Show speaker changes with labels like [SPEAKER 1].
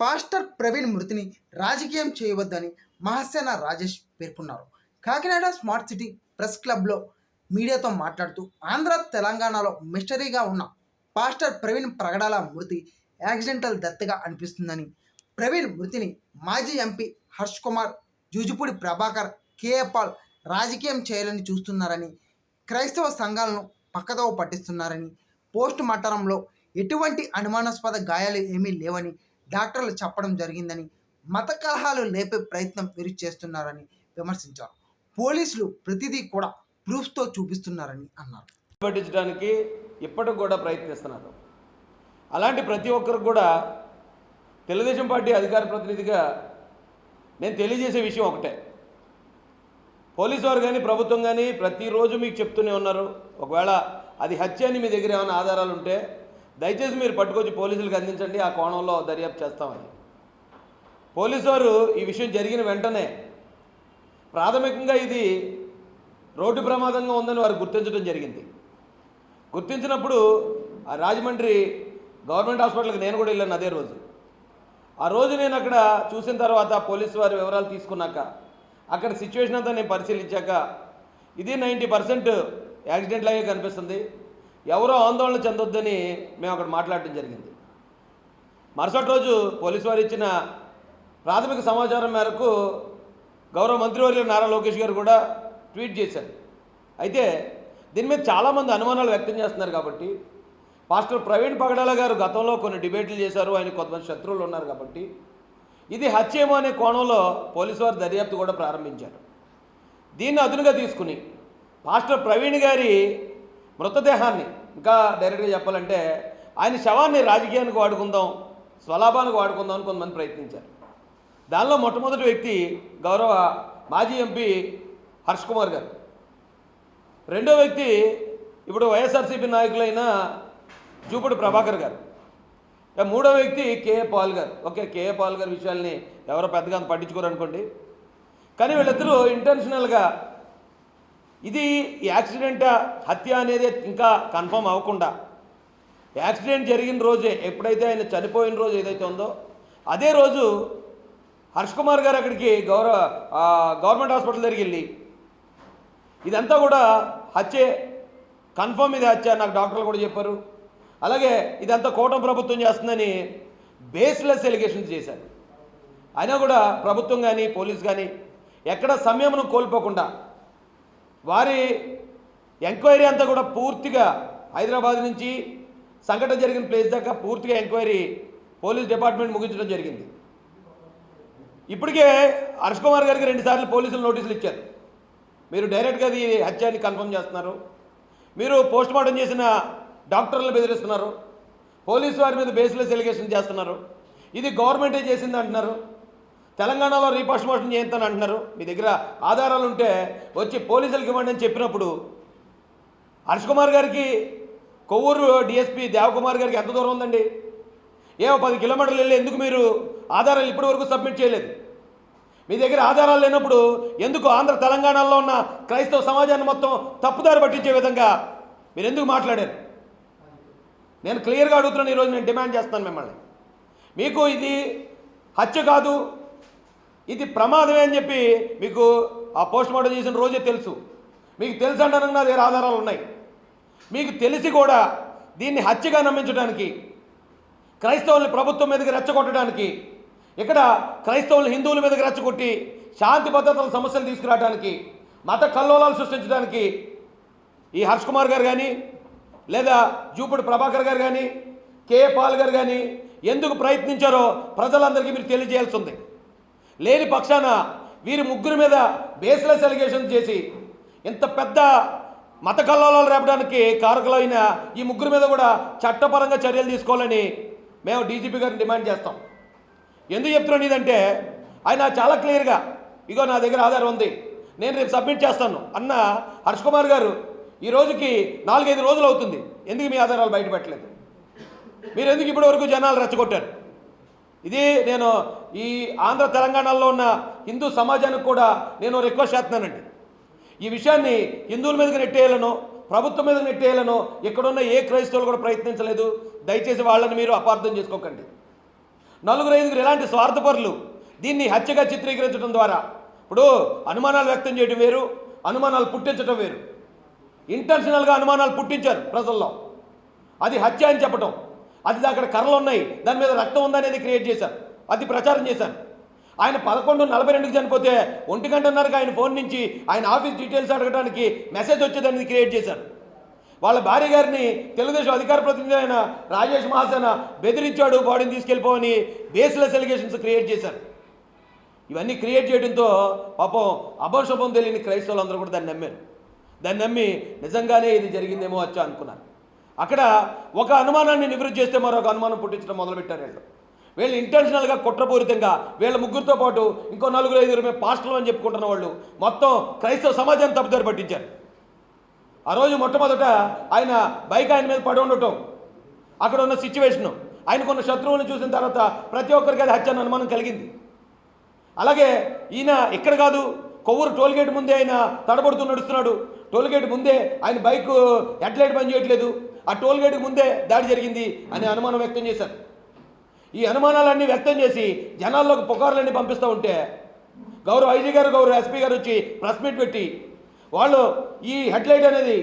[SPEAKER 1] Pastor Praveen మృతిని రాజకీయం చేయవద్దని మహాసేన రాజేష్ పేర్కొన్నారు. కాకినాడ స్మార్ట్ సిటీ ప్రెస్ క్లబ్లో మీడియాతో మాట్లాడుతూ ఆంధ్ర తెలంగాణలో మిస్టరీగా ఉన్న పాస్టర్ ప్రవీణ్ ప్రగడాల మృతి యాక్సిడెంటల్ దత్తగా అనిపిస్తుందని ప్రవీణ్ మృతిని మాజీ MP Harsh Kumar Jupudi Prabhakar K A Paul రాజకీయం చేయాలని చూస్తున్నారని క్రైస్తవ సంఘాలను పక్కదోవ పట్టిస్తున్నారని పోస్ట్ మార్టంలో ఎటువంటి అనుమానాస్పద గాయాలు ఏమీ లేవని డాక్టర్లు చెప్పడం జరిగిందని మత కలహాలు లేపే ప్రయత్నం వీరు చేస్తున్నారని విమర్శించారు. పోలీసులు ప్రతిదీ కూడా ప్రూఫ్తో చూపిస్తున్నారని అన్నారు.
[SPEAKER 2] పట్టించడానికి ఇప్పటికి కూడా ప్రయత్నిస్తున్నారు. అలాంటి ప్రతి ఒక్కరికి కూడా తెలుగుదేశం పార్టీ అధికార ప్రతినిధిగా నేను తెలియజేసే విషయం ఒకటే. పోలీసు వారు కానీ ప్రభుత్వం కానీ ప్రతిరోజు మీకు చెప్తూనే ఉన్నారు. ఒకవేళ అది హత్య అని మీ దగ్గర ఏమైనా ఆధారాలు ఉంటే దయచేసి మీరు పట్టుకొచ్చి పోలీసులకు అందించండి ఆ కోణంలో దర్యాప్తు చేస్తామని. పోలీసు వారు ఈ విషయం జరిగిన వెంటనే ప్రాథమికంగా ఇది రోడ్డు ప్రమాదంగా ఉందని వారు గుర్తించడం జరిగింది. గుర్తించినప్పుడు ఆ రాజమండ్రి గవర్నమెంట్ హాస్పిటల్కి నేను కూడా వెళ్ళాను అదే రోజు. ఆ రోజు నేను అక్కడ చూసిన తర్వాత పోలీసు వారి వివరాలు తీసుకున్నాక అక్కడ సిచ్యువేషన్ అంతా నేను పరిశీలించాక ఇది నైంటీ పర్సెంట్ యాక్సిడెంట్లాగే కనిపిస్తుంది. ఎవరో ఆందోళన చెందొద్దని మేము అక్కడ మాట్లాడటం జరిగింది. మరుసటి రోజు పోలీసు వారు ఇచ్చిన ప్రాథమిక సమాచారం మేరకు గౌరవ మంత్రివర్యులు నారా లోకేష్ గారు కూడా ట్వీట్ చేశారు. అయితే దీని మీద చాలామంది అనుమానాలు వ్యక్తం చేస్తున్నారు కాబట్టి పాస్టర్ ప్రవీణ్ పగడాల గారు గతంలో కొన్ని డిబేట్లు చేశారు ఆయన కొంతమంది శత్రువులు ఉన్నారు కాబట్టి ఇది హత్యేమో అనే కోణంలో పోలీసు వారు దర్యాప్తు కూడా ప్రారంభించారు. దీన్ని అదునుగా తీసుకుని పాస్టర్ ప్రవీణ్ గారి మృతదేహాన్ని ఇంకా డైరెక్ట్గా చెప్పాలంటే ఆయన శవాన్ని రాజకీయానికి వాడుకుందాం స్వలాభానికి వాడుకుందాం అని కొంతమంది ప్రయత్నించారు. దానిలో మొట్టమొదటి వ్యక్తి గౌరవ మాజీ ఎంపీ హర్ష్ కుమార్ గారు. రెండో వ్యక్తి ఇప్పుడు వైఎస్ఆర్సీపీ నాయకులైన జూపుడు ప్రభాకర్ గారు. మూడో వ్యక్తి కేఏ పాల్ గారు. ఓకే కేఏ పాల్ గారి విషయాల్ని ఎవరో పెద్దగా అంత పట్టించుకోరు అనుకోండి. కానీ వీళ్ళిద్దరూ ఇంటెన్షనల్గా ఇది యాక్సిడెంట్ హత్య అనేది ఇంకా కన్ఫర్మ్ అవ్వకుండా. యాక్సిడెంట్ జరిగిన రోజే ఎప్పుడైతే ఆయన చనిపోయిన రోజు ఏదైతే ఉందో అదే రోజు హర్ష్ కుమార్ గారు అక్కడికి గౌరవ గవర్నమెంట్ హాస్పిటల్ దగ్గరికి వెళ్ళి ఇదంతా కూడా హత్యే. కన్ఫర్మ్ ఇది హత్య నాకు డాక్టర్లు కూడా చెప్పారు. అలాగే ఇదంతా కూటమి ప్రభుత్వం చేస్తుందని బేస్లెస్ ఎలిగేషన్స్ చేశారు. అయినా కూడా ప్రభుత్వం కానీ పోలీస్ కానీ ఎక్కడ సమయమును కోల్పోకుండా వారి ఎంక్వైరీ అంతా కూడా పూర్తిగా హైదరాబాద్ నుంచి సంఘటన జరిగిన ప్లేస్ దాకా పూర్తిగా ఎంక్వైరీ పోలీస్ డిపార్ట్మెంట్ ముగించడం జరిగింది. ఇప్పటికే హర్ష్ కుమార్ గారికి రెండుసార్లు పోలీసులు నోటీసులు ఇచ్చారు. మీరు డైరెక్ట్గా అది హత్యాన్ని కన్ఫర్మ్ చేస్తున్నారు. మీరు పోస్ట్ మార్టం చేసిన డాక్టర్లను బెదిరిస్తున్నారు పోలీసు వారి మీద బేస్లెస్ ఎలిగేషన్ చేస్తున్నారు. ఇది గవర్నమెంటే చేసింది అంటున్నారు తెలంగాణలో రీపోస్ట్ మోషన్ చేస్తాను అంటున్నారు. మీ దగ్గర ఆధారాలు ఉంటే వచ్చి పోలీసులకు ఇవ్వండి అని చెప్పినప్పుడు హర్ష్ కుమార్ గారికి కొవ్వూరు డిఎస్పీ దేవకుమార్ గారికి ఎంత దూరం ఉందండి? ఏమో పది కిలోమీటర్లు వెళ్ళి ఎందుకు మీరు ఆధారాలు ఇప్పటి వరకు సబ్మిట్ చేయలేదు? మీ దగ్గర ఆధారాలు లేనప్పుడు ఎందుకు ఆంధ్ర తెలంగాణలో ఉన్న క్రైస్తవ సమాజాన్ని మొత్తం తప్పుదారి పట్టించే విధంగా మీరు ఎందుకు మాట్లాడారు? నేను క్లియర్గా అడుగుతున్నాను ఈరోజు నేను డిమాండ్ చేస్తాను మిమ్మల్ని. మీకు ఇది హత్య కాదు ఇది ప్రమాదమే అని చెప్పి మీకు ఆ పోస్ట్ మార్టం చేసిన రోజే తెలుసు. మీకు తెలుసు అంటానికి నా దగ్గర ఆధారాలు ఉన్నాయి. మీకు తెలిసి కూడా దీన్ని హత్యగా నమ్మించడానికి క్రైస్తవుల్ని ప్రభుత్వం మీదకి రెచ్చగొట్టడానికి ఇక్కడ క్రైస్తవులు హిందువుల మీదకి రెచ్చగొట్టి శాంతి భద్రతల సమస్యలు తీసుకురావడానికి మత కల్లోలాలు సృష్టించడానికి ఈ హర్ష్ కుమార్ గారు కానీ లేదా జూపుడు ప్రభాకర్ గారు కానీ కే పాల్ గారు కానీ ఎందుకు ప్రయత్నించారో ప్రజలందరికీ మీరు తెలియజేయాల్సి ఉంది. లేని పక్షాన వీరి ముగ్గురి మీద బేస్లెస్ అలిగేషన్ చేసి ఇంత పెద్ద మత కల్లోలాలు రేపడానికి కారకులైన ఈ ముగ్గురి మీద కూడా చట్టపరంగా చర్యలు తీసుకోవాలని మేము డీజీపీ గారిని డిమాండ్ చేస్తాం. ఎందుకు చెప్తున్నాను ఇదంటే ఆయన చాలా క్లియర్గా ఇగో నా దగ్గర ఆధారం ఉంది నేను రేపు సబ్మిట్ చేస్తాను అన్న హర్ష్ కుమార్ గారు ఈ రోజుకి నాలుగైదు రోజులు అవుతుంది ఎందుకు మీ ఆధారాలు బయట పెట్టలేదు మీరు ఎందుకు ఇప్పటివరకు జనాలు రెచ్చగొట్టారు? ఇది నేను ఈ ఆంధ్ర తెలంగాణలో ఉన్న హిందూ సమాజానికి కూడా నేను రిక్వెస్ట్ చేస్తున్నానండి. ఈ విషయాన్ని హిందువుల మీదకి నెట్టేయాలను ప్రభుత్వం మీద నెట్టేయాలను ఇక్కడున్న ఏ క్రైస్తవులు కూడా ప్రయత్నించలేదు. దయచేసి వాళ్ళని మీరు అపార్థం చేసుకోకండి. నలుగురు ఐదుగురు ఇలాంటి స్వార్థపరులు దీన్ని హత్యగా చిత్రీకరించడం ద్వారా ఇప్పుడు అనుమానాలు వ్యక్తం చేయడం వేరు అనుమానాలు పుట్టించడం వేరు. ఇంటెన్షనల్గా అనుమానాలు పుట్టించారు ప్రజల్లో. అది హత్య అని చెప్పటం. అది అక్కడ కర్రలు ఉన్నాయి. దాని మీద రక్తం ఉందనేది క్రియేట్ చేశాను అది ప్రచారం చేశాను ఆయన పదకొండు నలభై రెండుకి చనిపోతే ఒంటి గంటన్నరకు ఆయన ఫోన్ నుంచి. ఆయన ఆఫీస్ డీటెయిల్స్ అడగడానికి మెసేజ్ వచ్చేదనేది క్రియేట్ చేశారు. వాళ్ళ భార్య గారిని తెలుగుదేశం అధికార ప్రతినిధి అయిన రాజేష్ మహాసేన బెదిరించాడు బాడీని తీసుకెళ్ళిపోవని బేస్లెస్ ఎలిగేషన్స్ క్రియేట్ చేశారు. ఇవన్నీ క్రియేట్ చేయడంతో పాపం అభోషభం తెలియని క్రైస్తవులు అందరూ కూడా దాన్ని నమ్మారు. దాన్ని నమ్మి నిజంగానే ఇది జరిగిందేమో వచ్చా అనుకున్నారు. అక్కడ ఒక అనుమానాన్ని నివృత్తి చేస్తే మరొక అనుమానం పుట్టించడం మొదలుపెట్టారు వీళ్ళు. వీళ్ళు ఇంటెన్షనల్గా కుట్రపూరితంగా వీళ్ళ ముగ్గురితో పాటు ఇంకో నలుగురు ఐదుగురు మేము పాస్టర్లు అని చెప్పుకుంటున్న వాళ్ళు మొత్తం క్రైస్తవ సమాజాన్ని తప్పుదారి పట్టించారు. ఆ రోజు మొట్టమొదట ఆయన బైక్ ఆయన మీద పడి ఉండటం అక్కడ ఉన్న సిచ్యువేషను ఆయనకున్న శత్రువులను చూసిన తర్వాత ప్రతి ఒక్కరికి అది హత్య అనుమానం కలిగింది. అలాగే ఈయన ఇక్కడ కాదు కొవ్వూరు టోల్గేట్ ముందే ఆయన తడబడుతూ నడుస్తున్నాడు. టోల్గేట్ ముందే ఆయన బైక్ హెడ్లైట్ పని చేయట్లేదు. ఆ టోల్గేట్కి ముందే దాడి జరిగింది అనే అనుమానం వ్యక్తం చేశారు. ఈ అనుమానాలన్నీ వ్యక్తం చేసి జనాల్లోకి పుకార్లన్నీ పంపిస్తూ ఉంటే గౌరవ ఐజీ గారు గౌరవ ఎస్పీ గారు వచ్చి ప్రెస్ మీట్ పెట్టి వాళ్ళు ఈ హెడ్లైట్ అనేది